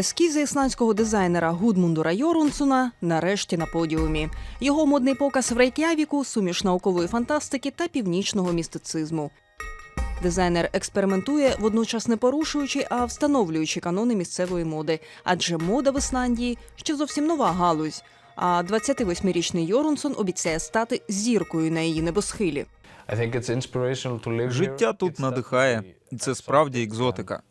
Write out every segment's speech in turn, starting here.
Ескізи ісландського дизайнера Гудмундура Йоронсона нарешті на подіумі. Його модний показ в Рейк'явіку, суміш наукової фантастики та північного містицизму. Дизайнер експериментує, водночас не порушуючи, а встановлюючи канони місцевої моди. Адже мода в Ісландії ще зовсім нова галузь. А 28-річний Йоронсон обіцяє стати зіркою на її небосхилі. Життя тут надихає, і це справді екзотика.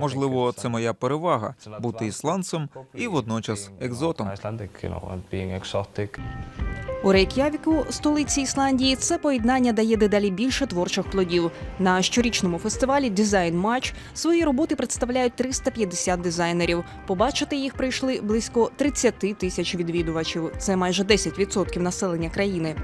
Можливо, це моя перевага бути ісландцем і водночас екзотом. У Рейк'явіку, столиці Ісландії, це поєднання дає дедалі більше творчих плодів. На щорічному фестивалі Дизайн Матч свої роботи представляють 350 дизайнерів. Побачити їх прийшли близько 30 тисяч відвідувачів. Це майже 10% населення країни.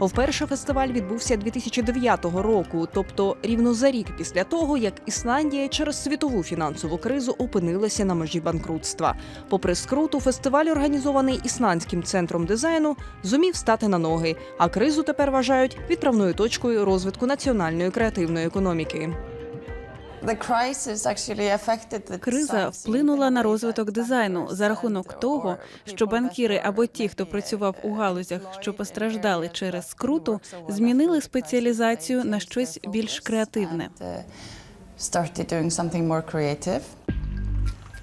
Вперше фестиваль відбувся 2009 року, тобто рівно за рік після того, як Ісландія через світову фінансову кризу опинилася на межі банкрутства. Попри скруту, фестиваль, організований ісландським центром дизайну, зумів стати на ноги. А кризу тепер вважають відправною точкою розвитку національної креативної економіки. Криза вплинула на розвиток дизайну за рахунок того, що банкіри або ті, хто працював у галузях, що постраждали через скруту, змінили спеціалізацію на щось більш креативне.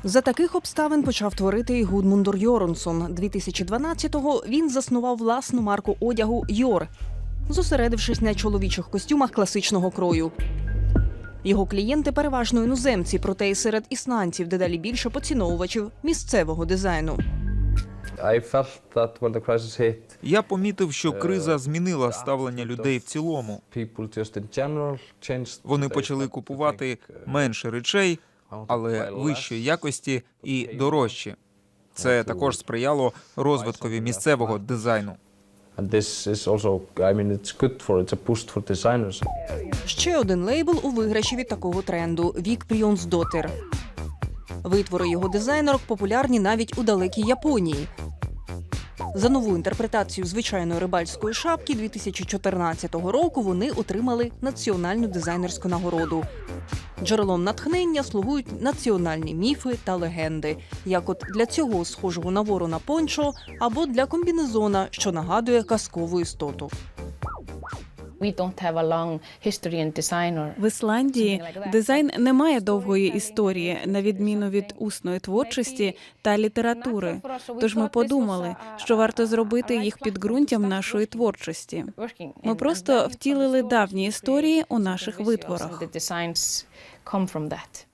За таких обставин почав творити і Гудмундур Йоронсон. 2012-го він заснував власну марку одягу Йор, зосередившись на чоловічих костюмах класичного крою. Його клієнти переважно іноземці, проте і серед ісландців дедалі більше поціновувачів місцевого дизайну. Я помітив, що криза змінила ставлення людей в цілому. Вони почали купувати менше речей, але вищої якості і дорожчі. Це також сприяло розвиткові місцевого дизайну. This is also, I mean, it's good for, it's a boost for designers. Ще один лейбл у виграші від такого тренду Вік Дотер. Витвори його дизайнерок популярні навіть у далекій Японії. За нову інтерпретацію звичайної рибальської шапки 2014 року вони отримали національну дизайнерську нагороду. Джерелом натхнення слугують національні міфи та легенди, як от для цього схожого на ворона пончо або для комбінезона, що нагадує казкову істоту. В Ісландії дизайн не має довгої історії, на відміну від усної творчості та літератури. Тож ми подумали, що варто зробити їх підґрунтям нашої творчості. Ми просто втілили давні історії у наших витворах. The designs come from that.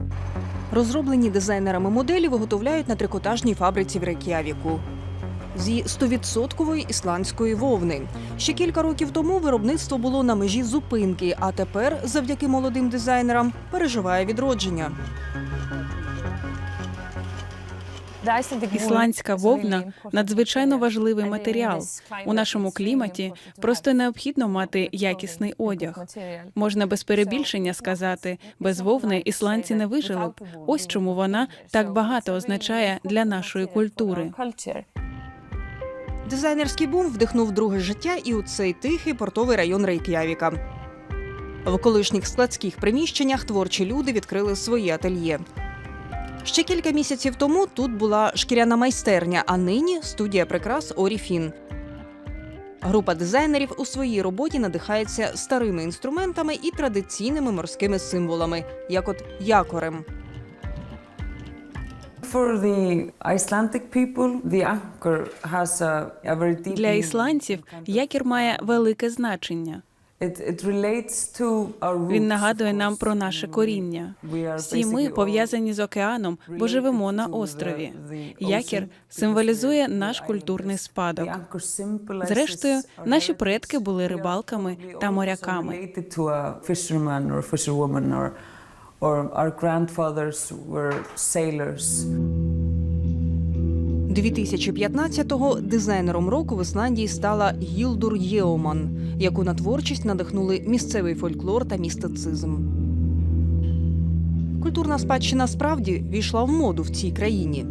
Розроблені дизайнерами моделі виготовляють на трикотажній фабриці в Рейк'явіку. Зі 100% ісландської вовни. Ще кілька років тому виробництво було на межі зупинки, а тепер, завдяки молодим дизайнерам, переживає відродження. Ісландська вовна надзвичайно важливий матеріал. У нашому кліматі просто необхідно мати якісний одяг. Можна без перебільшення сказати, без вовни ісландці не вижили б. Ось чому вона так багато означає для нашої культури. Дизайнерський бум вдихнув друге життя і у цей тихий портовий район Рейк'явіка. В колишніх складських приміщеннях творчі люди відкрили свої ательє. Ще кілька місяців тому тут була шкіряна майстерня, а нині студія прикрас Оріфін. Група дизайнерів у своїй роботі надихається старими інструментами і традиційними морськими символами, як от якорем. Для ісландців якір має велике значення. Він нагадує нам про наше коріння. We Всі ми пов'язані з океаном, бо живемо на острові. Якір символізує наш культурний спадок. Зрештою, наші предки були рибалками та моряками. Related to a fisherman or fisherwoman or, or our grandfathers were sailors. 2015-го дизайнером року в Ісландії стала Гілдур Єоман, яку на творчість надихнули місцевий фольклор та містицизм. Культурна спадщина справді війшла в моду в цій країні.